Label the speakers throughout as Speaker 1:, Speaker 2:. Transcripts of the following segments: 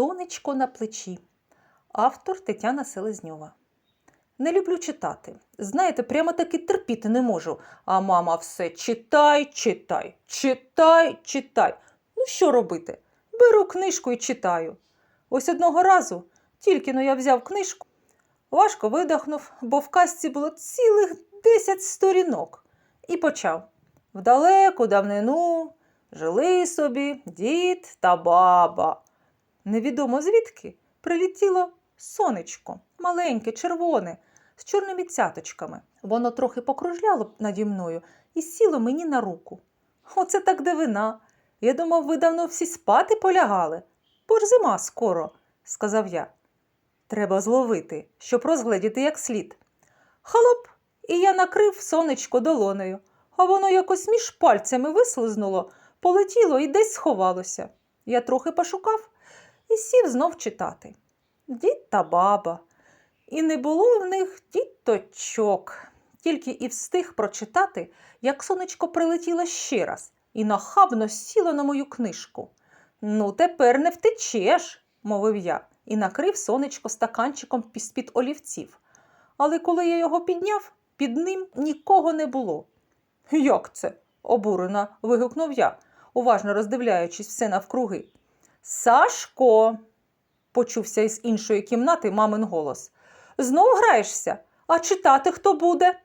Speaker 1: Сонечко на плечі. Автор Тетяна Селезньова. Не люблю читати. Знаєте, прямо таки терпіти не можу. А мама все читай, читай, читай, читай. Ну що робити? Беру книжку і читаю. Ось одного разу, тільки но я взяв книжку, важко видихнув, бо в казці було цілих десять сторінок. І почав. Вдалеку давнину жили собі дід та баба. Невідомо звідки прилетіло сонечко, маленьке, червоне, з чорними цяточками. Воно трохи покружляло наді мною і сіло мені на руку. Оце так дивина. Я думав, ви давно всі спати полягали, бо ж зима скоро, сказав я. Треба зловити, щоб розгледіти як слід. Халоп, і я накрив сонечко долонею, а воно якось між пальцями вислизнуло, полетіло і десь сховалося. Я трохи пошукав і сів знов читати. Дід та баба. І не було в них діточок. Тільки і встиг прочитати, як сонечко прилетіло ще раз і нахабно сіло на мою книжку. Ну, тепер не втечеш, мовив я, і накрив сонечко стаканчиком з-під олівців. Але коли я його підняв, під ним нікого не було. Як це? обурено вигукнув я, уважно роздивляючись все навкруги. Сашко, почувся із іншої кімнати мамин голос. Знов граєшся, а читати хто буде?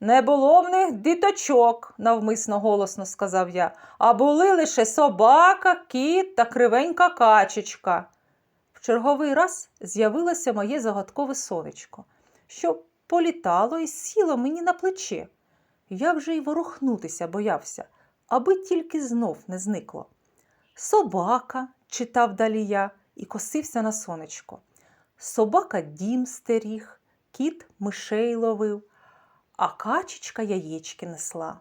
Speaker 1: Не було в них діточок, навмисно голосно сказав я, а були лише собака, кіт та кривенька качечка. В черговий раз з'явилося моє загадкове сонечко, що політало і сіло мені на плече. Я вже й ворухнутися боявся, аби тільки знов не зникло. Собака, читав далі я і косився на сонечко. Собака дім стеріг, кіт мишей ловив, а качечка яєчки несла.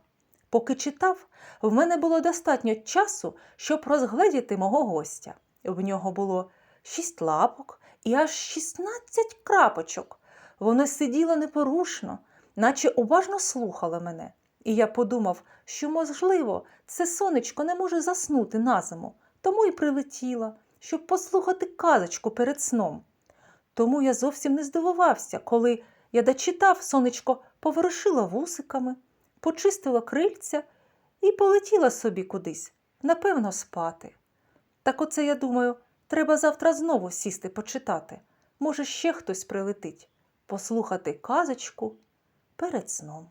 Speaker 1: Поки читав, в мене було достатньо часу, щоб розгледіти мого гостя. В нього було шість лапок і аж шістнадцять крапочок. Воно сиділо непорушно, наче уважно слухало мене. І я подумав, що, можливо, це сонечко не може заснути на зиму, тому й прилетіла, щоб послухати казочку перед сном. Тому я зовсім не здивувався, коли я дочитав, сонечко поворушило вусиками, почистило крильця і полетіла собі кудись, напевно, спати. Так оце, я думаю, треба завтра знову сісти почитати. Може, ще хтось прилетить, послухати казочку перед сном.